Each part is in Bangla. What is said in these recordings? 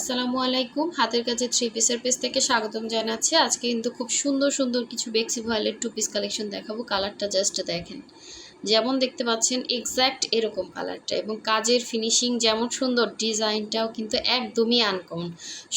আসসালামু আলাইকুম। হাতের কাছে থ্রি পিসের পিস থেকে স্বাগতম জানাচ্ছি। আজকে কিন্তু খুব সুন্দর সুন্দর কিছু বেক্সি ভয়েলের টু পিস কালেকশন দেখাবো। কালারটা জাস্ট দেখেন। যেমন দেখতে পাচ্ছেন এক্স্যাক্ট এরকম কালারটা এবং কাজের ফিনিশিং যেমন সুন্দর ডিজাইনটাও কিন্তু একদমই আনকমন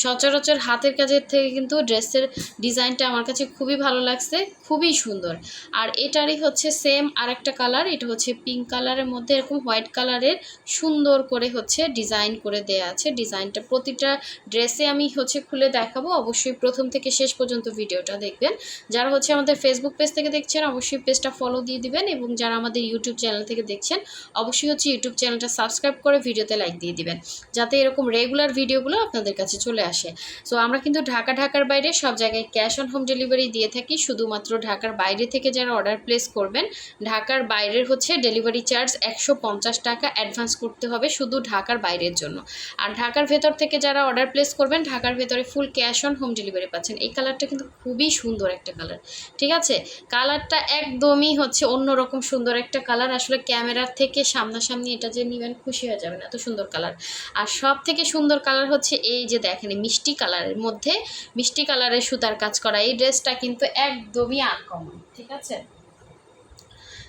সচরাচর হাতের কাজের থেকে কিন্তু ড্রেসের ডিজাইনটা আমার কাছে খুবই ভালো লাগছে, খুবই সুন্দর। আর এটারই হচ্ছে সেম আরেকটা কালার এটা হচ্ছে পিঙ্ক কালারের মধ্যে এরকম হোয়াইট কালারের সুন্দর করে হচ্ছে ডিজাইন করে দেয়া আছে। ডিজাইনটা প্রতিটা ড্রেসে আমি হচ্ছে খুলে দেখাবো, অবশ্যই প্রথম থেকে শেষ পর্যন্ত ভিডিওটা দেখবেন। যারা হচ্ছে আমাদের ফেসবুক পেজ থেকে দেখছেন, অবশ্যই পেজটা ফলো দিয়ে দিবেন এবং যারা ইউটিউব চ্যানেল থেকে দেখছেন, অবশ্যই হচ্ছে ইউটিউব চ্যানেলটা সাবস্ক্রাইব করে ভিডিওতে লাইক দিয়ে দিবেন, যাতে এরকম রেগুলার ভিডিওগুলো আপনাদের কাছে চলে আসে। সো আমরা কিন্তু ঢাকা, ঢাকার বাইরে সব জায়গায় ক্যাশ অন হোম ডেলিভারি দিয়ে থাকি, শুধুমাত্র ঢাকার বাইরে থেকে যারা অর্ডার প্লেস করবেন, ঢাকার বাইরের হচ্ছে ডেলিভারি চার্জ একশো পঞ্চাশ টাকা অ্যাডভান্স করতে হবে শুধু ঢাকার বাইরের জন্য। আর ঢাকার ভেতর থেকে যারা অর্ডার প্লেস করবেন, ঢাকার ভেতরে full cash on home delivery পাচ্ছেন। এই কালারটা কিন্তু খুবই সুন্দর একটা কালার ঠিক আছে? কালারটা একদমই হচ্ছে অন্যরকম সুন্দর একটা কালার আসলে ক্যামেরার থেকে সামনাসামনি এটা যে নেবেন খুশি হয়ে যাবেন, এত সুন্দর কালার আর সব থেকে সুন্দর কালার হচ্ছে এই যে দেখেন মিষ্টি কালারের মধ্যে, মিষ্টি কালারের সুতার কাজ করা। এই ড্রেসটা কিন্তু একদমই আনকমন ঠিক আছে?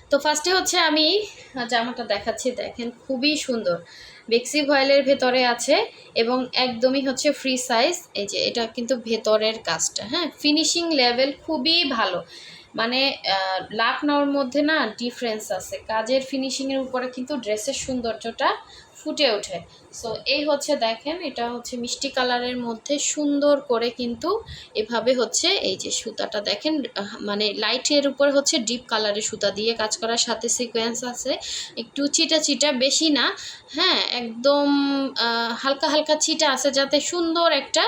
তো ফার্স্টে হচ্ছে আমি জামাটা দেখাচ্ছি, দেখেন খুবই সুন্দর। বেক্সি ভয়েলের ভেতরে আছে এবং একদমই হচ্ছে ফ্রি সাইজ এই যে এটা কিন্তু ভেতরের কাজটা হ্যাঁ? ফিনিশিং লেভেল খুবই ভালো। মানে লাখ নেওয়ার মধ্যে না ডিফারেন্স আছে। কাজের ফিনিশিংয়ের উপরে কিন্তু ড্রেসের সৌন্দর্যটা ফুটে ওঠে। সো এই হচ্ছে দেখেন, এটা হচ্ছে মিষ্টি কালারের মধ্যে সুন্দর করে কিন্তু এভাবে হচ্ছে এই যে সুতাটা দেখেন মানে লাইটের উপর হচ্ছে ডিপ কালারের সুতা দিয়ে কাজ করার সাথে সিকোয়েন্স আছে। একটু চিটা চিটা বেশি না হ্যাঁ একদম হালকা হালকা ছিটা আছে যাতে সুন্দর একটা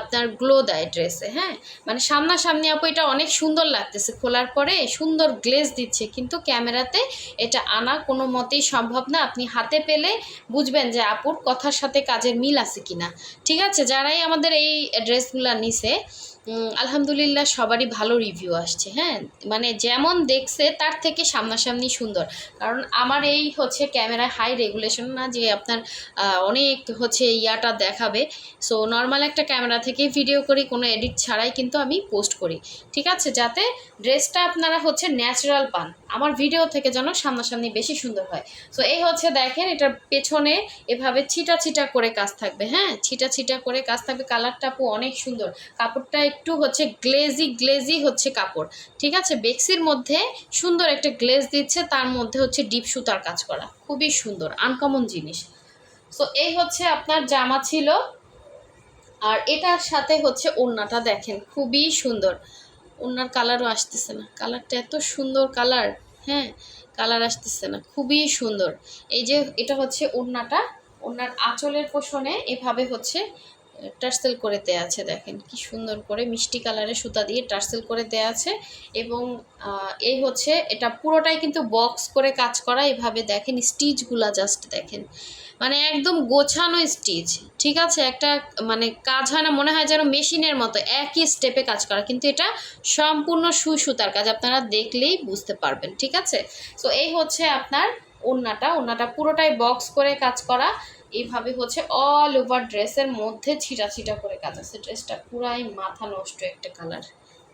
আপনার গ্লো দেয় ড্রেসে হ্যাঁ। মানে সামনাসামনি আপু, এটা অনেক সুন্দর লাগতেছে। খোলার পরে সুন্দর গ্লেজ দিচ্ছে। কিন্তু ক্যামেরাতে এটা আনা কোনো মতেই সম্ভব না। আপনি হাতে পেলে বুঝবেন যে আপুর কথার সাথে কাজের মিল আছে কিনা। ঠিক আছে? যারাই আমাদের এই ড্রেসগুলো নিছে আলহামদুলিল্লাহ সবারই ভালো রিভিউ আসছে হ্যাঁ? মানে যেমন দেখছে, তার থেকে সামনাসামনি সুন্দর। কারণ আমার এই হচ্ছে ক্যামেরা হাই রেগুলেশন না যে আপনার অনেক হচ্ছে ইয়াটা দেখাবে। সো নর্মাল একটা ক্যামেরা থেকে ভিডিও করি, কোনো এডিট ছাড়াই কিন্তু আমি পোস্ট করি। ঠিক আছে? যাতে ড্রেসটা আপনারা হচ্ছে ন্যাচারাল পান। আমার ভিডিও থেকে যেন সামনাসামনি বেশি সুন্দর হয়। সো এই হচ্ছে দেখেন, এটার পেছনে এভাবে ছিটা ছিটা করে কাজ থাকবে হ্যাঁ? ছিটা ছিটা করে কাজ থাকবে। কালারটা আপু অনেক সুন্দর। কাপড়টা একটু হচ্ছে গ্লেজি গ্লেজি হচ্ছে কাপড়, ঠিক আছে? বেক্সির মধ্যে সুন্দর একটা গ্লেজ দিচ্ছে, তার মধ্যে হচ্ছে ডিপ সুতার কাজ করা, খুবই সুন্দর আনকমন জিনিস। সো এই হচ্ছে আপনার জামা ছিল। আর এটার সাথে হচ্ছে ওড়নাটা দেখেন, খুবই সুন্দর। ওড়নার কালারও আসতেছে না। কালারটা এত সুন্দর কালার হ্যাঁ? কালার আসতেছে না, খুবই সুন্দর। এই যে, এটা হচ্ছে ওড়নাটা, ওড়নার আঁচলের পোষণে এভাবে হচ্ছে টার্সেল করে দেয়া আছে, দেখেন কি সুন্দর করে মিষ্টি কালারের সুতা দিয়ে টার্সেল করে দেয়া আছে এবং এই হচ্ছে, এটা পুরোটাই কিন্তু বক্স করে কাজ করা, এভাবে দেখেন স্টিচগুলা জাস্ট দেখেন। মানে একদম গোছানো স্টিচ ঠিক আছে? একটা মানে কাজ হয় না, মনে হয় যেন মেশিনের মতো, একই স্টেপে কাজ করা, কিন্তু এটা সম্পূর্ণ সুই সুতার কাজ, আপনারা দেখলেই বুঝতে পারবেন, ঠিক আছে? তো এই হচ্ছে আপনার ওড়নাটা ওড়নাটা পুরোটাই বক্স করে কাজ করা এইভাবে হচ্ছে অল ওভার ড্রেসের মধ্যে ছিটা ছিটা করে কাজ আছে ড্রেসটা পুরাই মাথা নষ্ট একটা কালার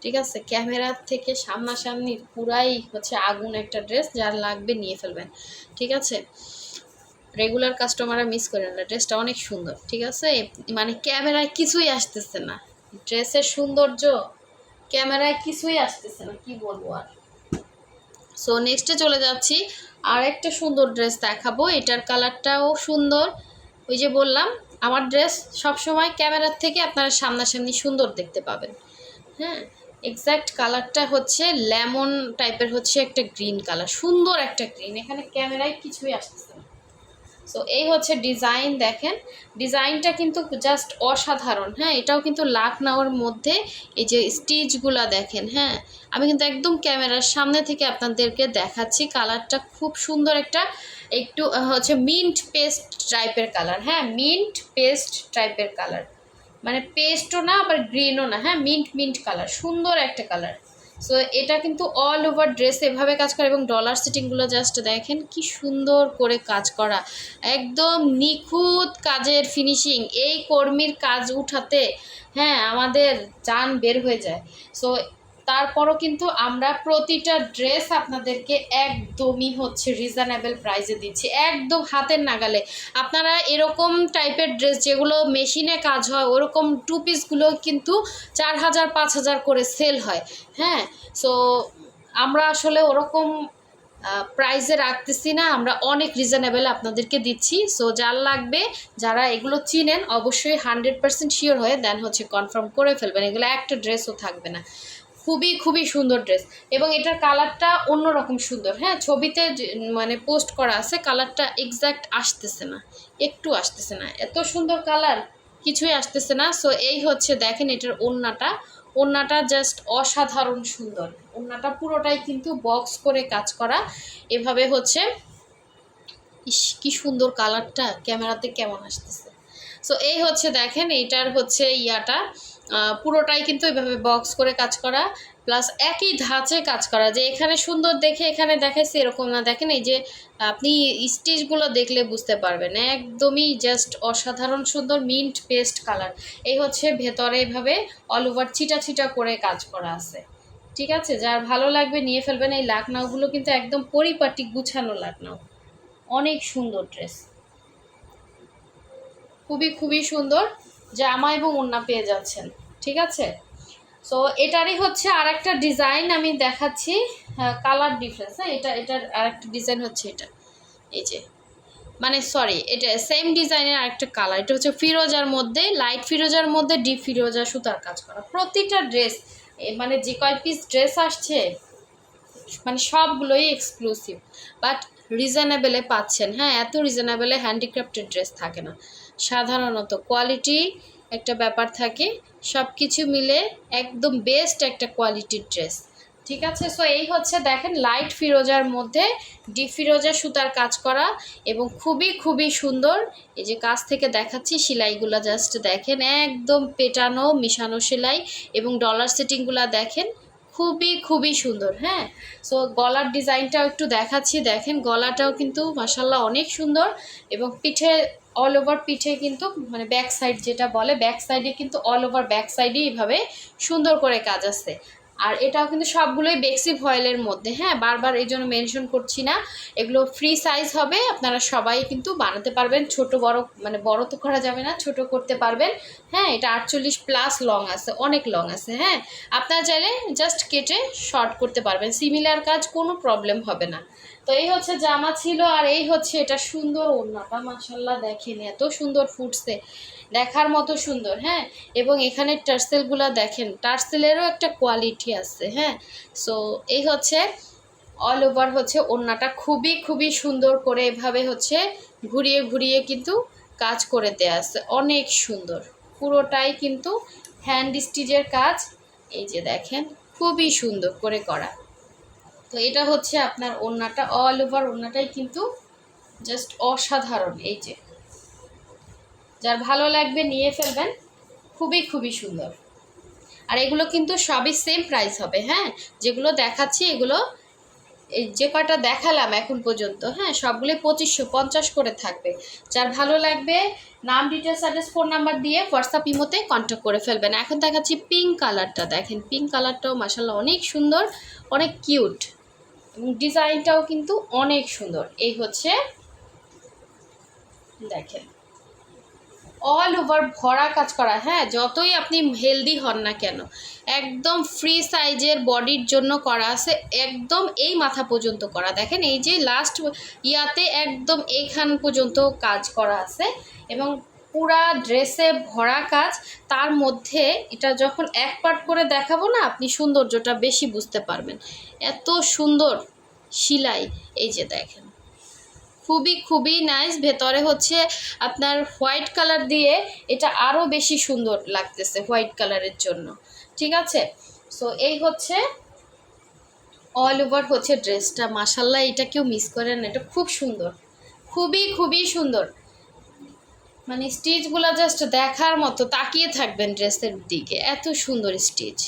ঠিক আছে? ক্যামেরার থেকে সামনাসামনি পুরাই হচ্ছে আগুন একটা ড্রেস যার লাগবে নিয়ে ফেলবেন। ঠিক আছে? রেগুলার কাস্টমাররা মিস করেন না। ড্রেসটা অনেক সুন্দর। ঠিক আছে? মানে ক্যামেরায় কিছুই আসতেছে না। ড্রেসের সৌন্দর্য ক্যামেরায় কিছুই আসতেছে না। কি বলব আর? সো নেক্সটে চলে যাচ্ছি। আর একটা সুন্দর ড্রেস দেখাবো। এটার কালারটাও সুন্দর। ওই যে বললাম, আমার ড্রেস সবসময় ক্যামেরার থেকে আপনারা সামনাসামনি সুন্দর দেখতে পাবেন। হ্যাঁ এক্স্যাক্ট কালারটা হচ্ছে লেমন টাইপের হচ্ছে একটা গ্রিন কালার সুন্দর একটা গ্রিন এখানে ক্যামেরায় কিছুই আসতেছে সো এই হচ্ছে ডিজাইন দেখেন। ডিজাইনটা কিন্তু জাস্ট অসাধারণ হ্যাঁ? এটাও কিন্তু লাখনাওয়ার মধ্যে এই যে স্টিচগুলা দেখেন হ্যাঁ? আমি কিন্তু একদম ক্যামেরার সামনে থেকে আপনাদেরকে দেখাচ্ছি কালারটা খুব সুন্দর একটা একটু হচ্ছে মিন্ট পেস্ট টাইপের কালার হ্যাঁ? মিন্ট পেস্ট টাইপের কালার মানে পেস্টও না, আবার গ্রিনও না হ্যাঁ? মিন্ট মিন্ট কালার সুন্দর একটা কালার সো এটা কিন্তু অল ওভার ড্রেস এভাবে কাজ করা এবং ডলার সিটিংগুলো জাস্ট দেখেন কি সুন্দর করে কাজ করা। একদম নিখুঁত কাজের ফিনিশিং এই কর্মীর কাজ উঠাতে হ্যাঁ আমাদের যান বের হয়ে যায়। সো তারপরও কিন্তু আমরা প্রতিটা ড্রেস আপনাদেরকে একদমই হচ্ছে রিজনেবল প্রাইসে দিচ্ছি, একদম হাতের নাগালে। আপনারা এরকম টাইপের ড্রেস যেগুলো মেশিনে কাজ হয়, ওরকম টু পিসগুলো কিন্তু চার হাজার, পাঁচ হাজার করে সেল হয় হ্যাঁ? সো আমরা আসলে ওরকম প্রাইসে রাখতেছি না, আমরা অনেক রিজনেবল আপনাদেরকে দিচ্ছি। সো যার লাগবে, যারা এগুলো চিনেন, অবশ্যই হান্ড্রেড পার্সেন্ট শিওর হয়ে দেন হচ্ছে কনফার্ম করে ফেলবেন, এগুলো একটা ড্রেসও থাকবে না। খুবই খুবই সুন্দর ড্রেস এবং এটার কালারটা অন্যরকম সুন্দর। হ্যাঁ ছবিতে মানে পোস্ট করা আছে কালারটা এক্স্যাক্ট আসতেছে না। একটু আসতেছে না। এত সুন্দর কালার কিছুই আসতেছে না। সো এই হচ্ছে, দেখেন এটার ওড়নাটা। ওড়নাটা জাস্ট অসাধারণ সুন্দর। ওড়নাটা পুরোটাই কিন্তু বক্স করে কাজ করা। এভাবে হচ্ছে, ইস, কি সুন্দর কালারটা ক্যামেরাতে কেমন আসতেছে। সো এই হচ্ছে দেখেন, এইটার হচ্ছে ইয়াটা। পুরোটাই কিন্তু এভাবে বক্স করে কাজ করা প্লাস একই ধাঁচে কাজ করা। যে এখানে সুন্দর দেখে, এখানে দেখাইছে এরকম না। দেখেন, এই যে আপনি স্টিচগুলো দেখলে বুঝতে পারবেন। একদমই জাস্ট অসাধারণ, সুন্দর মিন্ট পেস্ট কালার এই হচ্ছে ভেতরে এভাবে অল ওভার ছিটা ছিটা করে কাজ করা আছে। ঠিক আছে? যার ভালো লাগবে নিয়ে ফেলবেন। এই লাকনাউগুলো কিন্তু একদম পরিপাটি, গুছানো লাকনাউ অনেক সুন্দর ড্রেস খুবই খুবই সুন্দর জামা এবং ওড়না পেয়ে যাচ্ছেন, ঠিক আছে? সো এটারই হচ্ছে আর একটা ডিজাইন আমি দেখাচ্ছি কালার ডিফারেন্স হ্যাঁ এটা, এটার আর একটা ডিজাইন হচ্ছে এটা, এই যে মানে সরি এটা সেম ডিজাইনের আরেকটা কালার এটা হচ্ছে ফিরোজার মধ্যে লাইট ফিরোজার মধ্যে ডিপ ফিরোজা সুতার কাজ করা, প্রতিটা ড্রেস মানে যে কয় পিস ড্রেস আসছে মানে সবগুলোই এক্সক্লুসিভ বাট রিজনেবেলে পাচ্ছেন হ্যাঁ এত রিজনেবেলে হ্যান্ডিক্রাফটেড ড্রেস থাকে না। সাধারণত কোয়ালিটি একটা ব্যাপার থাকে সব কিছু মিলে একদম বেস্ট একটা কোয়ালিটির ড্রেস ঠিক আছে? সো এই হচ্ছে দেখেন লাইট ফিরোজার মধ্যে ডিপ ফিরোজা সুতার কাজ করা এবং খুবই খুবই সুন্দর। এই যে কাজ থেকে দেখাচ্ছি, সেলাইগুলো জাস্ট দেখেন একদম পেটানো, মিশানো সেলাই এবং ডলার সেটিংগুলো দেখেন খুবই খুবই সুন্দর হ্যাঁ? সো গলার ডিজাইনটাও একটু দেখাচ্ছি। দেখেন গলাটাও কিন্তু মাসাল্লাহ অনেক সুন্দর এবং পিঠে অল ওভার পিঠে কিন্তু মানে ব্যাক সাইড যেটা বলে ব্যাক সাইডে কিন্তু অল ওভার ব্যাক সাইডে এইভাবে সুন্দর করে কাজ আছে। আর এটাও কিন্তু সবগুলোই বেক্সি ভয়েলের মধ্যে হ্যাঁ? বারবার এই জন্য মেনশন করছি না। এগুলো ফ্রি সাইজ হবে, আপনারা সবাই কিন্তু বানাতে পারবেন। ছোট বড় মানে বড় তো করা যাবে না, ছোট করতে পারবেন। হ্যাঁ এটা আটচল্লিশ প্লাস লং আছে, অনেক লং আছে হ্যাঁ। আপনারা চাইলে জাস্ট কেটে শর্ট করতে পারবেন সিমিলার কাজ কোনো প্রবলেম হবে না। তো এই হচ্ছে জামা ছিল আর এই হচ্ছে এটা সুন্দর ওড়নাটা মাসাল্লাহ দেখেন এত সুন্দর ফুটছে, দেখার মতো সুন্দর হ্যাঁ। এবং এখানে টার্সেলগুলো দেখেন টার্সেলেরও একটা কোয়ালিটি আছে হ্যাঁ। সো এই হচ্ছে অল ওভার হচ্ছে ওড়নাটা খুবই খুবই সুন্দর করে এভাবে হচ্ছে ঘুরিয়ে ঘুরিয়ে কিন্তু কাজ করে দেওয়া আছে, অনেক সুন্দর। পুরোটাই কিন্তু হ্যান্ড স্টিচের কাজ। এই যে দেখেন, খুবই সুন্দর করে করা। তো এটা হচ্ছে আপনার ওড়নাটা অল ওভার ওড়নাটাই কিন্তু জাস্ট অসাধারণ। এই যে, যার ভালো লাগবে নিয়ে ফেলবেন, খুবই খুবই সুন্দর। আর এগুলো কিন্তু সবই সেম প্রাইস হবে হ্যাঁ? যেগুলো দেখাচ্ছি, এগুলো এই যে কটা দেখালাম এখন পর্যন্ত হ্যাঁ সবগুলো পঁচিশশো পঞ্চাশ করে থাকবে। যার ভালো লাগবে, নাম ডিটেলস অ্যাড্রেস ফোন নাম্বার দিয়ে হোয়াটসঅ্যাপ ইমোতে কন্ট্যাক্ট করে ফেলবেন। এখন দেখাচ্ছি পিঙ্ক কালারটা দেখেন পিঙ্ক কালারটাও মাসাল্লাহ অনেক সুন্দর, অনেক কিউট এবং ডিজাইনটাও কিন্তু অনেক সুন্দর। এই হচ্ছে, দেখেন। অল ওভার ভরা কাজ করা। হ্যাঁ যতই আপনি হেলদি হন না কেন, একদম ফ্রি সাইজের বডির জন্য করা আছে, একদম এই মাথা পর্যন্ত করা। দেখেন, এই যে লাস্ট ইয়াতে একদম এইখান পর্যন্ত কাজ করা আছে এবং পুরা ড্রেসে ভরা কাজ, তার মধ্যে এটা যখন এক পার্ট করে দেখাবো না, আপনি সৌন্দর্যটা বেশি বুঝতে পারবেন। এত সুন্দর সিলাই এই যে দেখেন। খুবই খুবই নাইস ভেতরে হচ্ছে আপনার হোয়াইট কালার দিয়ে এটা আরও বেশি সুন্দর লাগতেছে হোয়াইট কালারের জন্য। ঠিক আছে? সো এই হচ্ছে অল ওভার হচ্ছে ড্রেসটা মাসাল্লাহ এটা কেউ মিস করে না। এটা খুব সুন্দর। খুবই খুবই সুন্দর। মানে স্টিচগুলো জাস্ট দেখার মতো, তাকিয়ে থাকবেন ড্রেসের দিকে। এত সুন্দর স্টিচ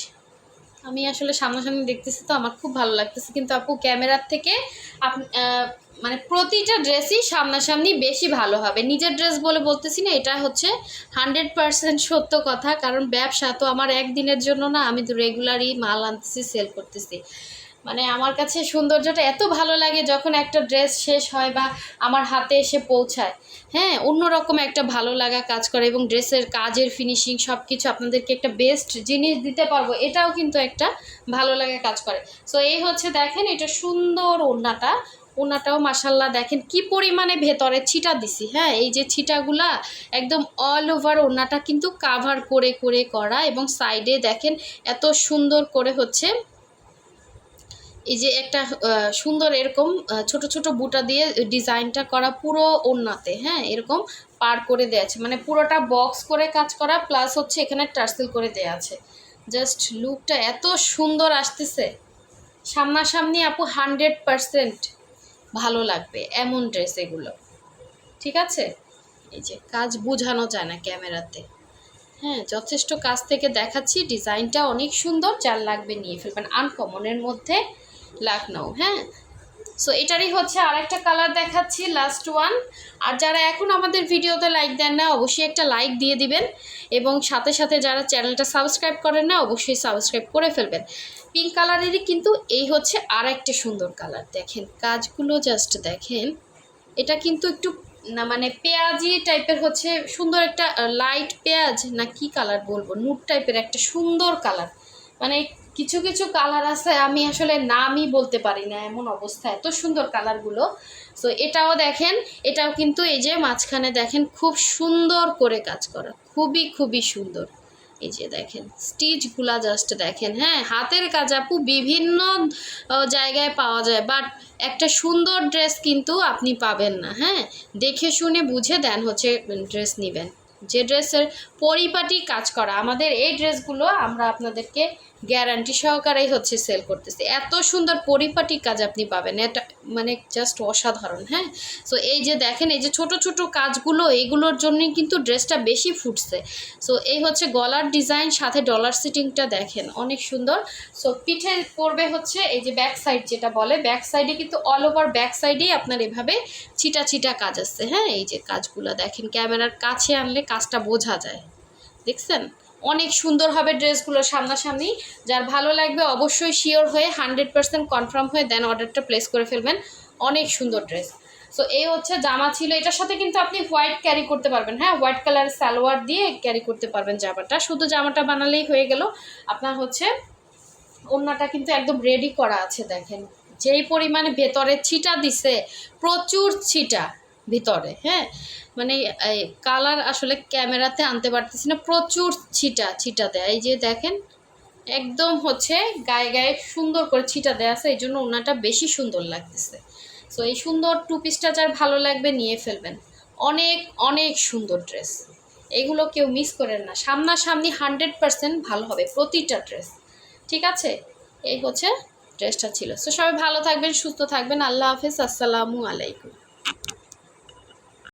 আমি আসলে সামনাসামনি দেখতেছি তো, আমার খুব ভালো লাগতেছে। কিন্তু আপু, ক্যামেরার থেকে আপ মানে প্রতিটা ড্রেসই সামনাসামনি বেশি ভালো হবে। নিজের ড্রেস বলে বলতেছি না, এটা হচ্ছে হান্ড্রেড পার্সেন্ট সত্য কথা, কারণ ব্যবসা তো আমার একদিনের জন্য না, আমি তো রেগুলারই মাল আনতেছি সেল করতেছি। মানে আমার কাছে সৌন্দর্যটা এত ভালো লাগে যখন একটা ড্রেস শেষ হয় বা আমার হাতে এসে পৌঁছায়। হ্যাঁ অন্যরকম একটা ভালো লাগা কাজ করে এবং ড্রেসের কাজের ফিনিশিং সব কিছু আপনাদেরকে একটা বেস্ট জিনিস দিতে পারব, এটাও কিন্তু একটা ভালো লাগা কাজ করে। সো এই হচ্ছে দেখেন, এটা সুন্দর ওড়নাটা। ওড়নাটাও মাসাল্লাহ দেখেন কি পরিমাণে ভেতরে ছিটা দিছি হ্যাঁ? এই যে ছিটাগুলা একদম অল ওভার ওড়নাটা কিন্তু কাভার করে করে করা এবং সাইডে দেখেন এত সুন্দর করে হচ্ছে এই যে একটা সুন্দর এরকম ছোট ছোট বুটা দিয়ে ডিজাইনটা করা পুরো ওড়নাতে হ্যাঁ? এরকম পার করে দেওয়া আছে। মানে পুরোটা বক্স করে কাজ করা প্লাস হচ্ছে এখানে টার্সেল করে দেওয়া আছে। জাস্ট লুকটা এত সুন্দর আসতেছে। সামনাসামনি আপু হান্ড্রেড পারসেন্ট ভালো লাগবে, এমন ড্রেস এগুলো। ঠিক আছে? এই যে, কাজ বোঝানো যায় না ক্যামেরাতে। হ্যাঁ যথেষ্ট কাছ থেকে দেখাচ্ছি, ডিজাইনটা অনেক সুন্দর, যার লাগবে নিয়ে ফেলবেন। আনকমনের মধ্যে লাকনাও হ্যাঁ? সো এটারই হচ্ছে আর একটা কালার দেখাচ্ছি লাস্ট ওয়ান আর যারা এখন আমাদের ভিডিওতে লাইক দেন না, অবশ্যই একটা লাইক দিয়ে দিবেন। এবং সাথে সাথে যারা চ্যানেলটা সাবস্ক্রাইব করেন না, অবশ্যই সাবস্ক্রাইব করে ফেলবেন। পিঙ্ক কালারেরই কিন্তু এই হচ্ছে আর একটা সুন্দর কালার দেখেন, কাজগুলো জাস্ট দেখেন। এটা কিন্তু একটু, না মানে পেঁয়াজি টাইপের হচ্ছে সুন্দর একটা লাইট পেঁয়াজ, না কি কালার বলব নুট টাইপের একটা সুন্দর কালার মানে কিছু কিছু কালার আছে, আমি আসলে নামই বলতে পারি না এমন অবস্থা, এত সুন্দর কালারগুলো সো এটাও দেখেন, এটাও কিন্তু এই যে মাঝখানে দেখেন, খুব সুন্দর করে কাজ করা, খুবই খুবই সুন্দর। এই যে দেখেন, স্টিচগুলা জাস্ট দেখেন হ্যাঁ? হাতের কাজ আপু বিভিন্ন জায়গায় পাওয়া যায় বাট একটা সুন্দর ড্রেস কিন্তু আপনি পাবেন না হ্যাঁ? দেখে শুনে বুঝে দেন হচ্ছে ড্রেস নেবেন। যে ড্রেসের পরিপাটি কাজ করা, আমাদের এই ড্রেসগুলো আমরা আপনাদেরকে গ্যারান্টি সহকারেই হচ্ছে সেল করতেছে। এত সুন্দর পরিপাটি কাজ আপনি পাবেন। এটা মানে জাস্ট অসাধারণ হ্যাঁ? সো এই যে দেখেন, এই যে ছোট ছোট কাজগুলো, এগুলোর জন্যই কিন্তু ড্রেসটা বেশি ফুটছে। সো এই হচ্ছে গলার ডিজাইন সাথে ডলার সিটিংটা দেখেন, অনেক সুন্দর। সো পিঠে পড়বে হচ্ছে এই যে ব্যাক সাইড যেটা বলে ব্যাক সাইডে কিন্তু অল ওভার ব্যাক সাইডেই আপনার এভাবে ছিটা ছিটা কাজ আসছে হ্যাঁ? এই যে কাজগুলো দেখেন, ক্যামেরার কাছে আনলে কাজটা বোঝা যায়। দেখছেন? অনেক সুন্দর হবে ড্রেসগুলো সামনাসামনি। যার ভালো লাগবে অবশ্যই শিওর হয়ে হান্ড্রেড পার্সেন্ট কনফার্ম হয়ে দেন অর্ডারটা প্লেস করে ফেলবেন। অনেক সুন্দর ড্রেস সো এই হচ্ছে জামা ছিল। এটার সাথে কিন্তু আপনি হোয়াইট ক্যারি করতে পারবেন। হ্যাঁ হোয়াইট কালার সালোয়ার দিয়ে ক্যারি করতে পারবেন জামাটা। শুধু জামাটা বানালেই হয়ে গেল। আপনার হচ্ছে ওড়নাটা কিন্তু একদম রেডি করা আছে দেখেন। যেই পরিমাণে ভেতরে ছিটা দিছে, প্রচুর ছিটা। ভিতরে হ্যাঁ? মানে এই কালার আসলে ক্যামেরাতে আনতে পারতেছি না, প্রচুর ছিটা ছিটা দেয়। এই যে দেখেন, একদম হচ্ছে গায়ে গায়ে সুন্দর করে ছিটা দেওয়া আছে, এই জন্য ওনাটা বেশি সুন্দর লাগতেছে। সো এই সুন্দর টু পিসটা যার ভালো লাগবে নিয়ে ফেলবেন। অনেক অনেক সুন্দর ড্রেস এগুলো কেউ মিস করেন না। সামনাসামনি হান্ড্রেড পার্সেন্ট ভালো হবে প্রতিটা ড্রেস ঠিক আছে? এই হচ্ছে ড্রেসটা ছিল। সো সবাই ভালো থাকবেন, সুস্থ থাকবেন। আল্লাহ হাফেজ। আসসালামু আলাইকুম।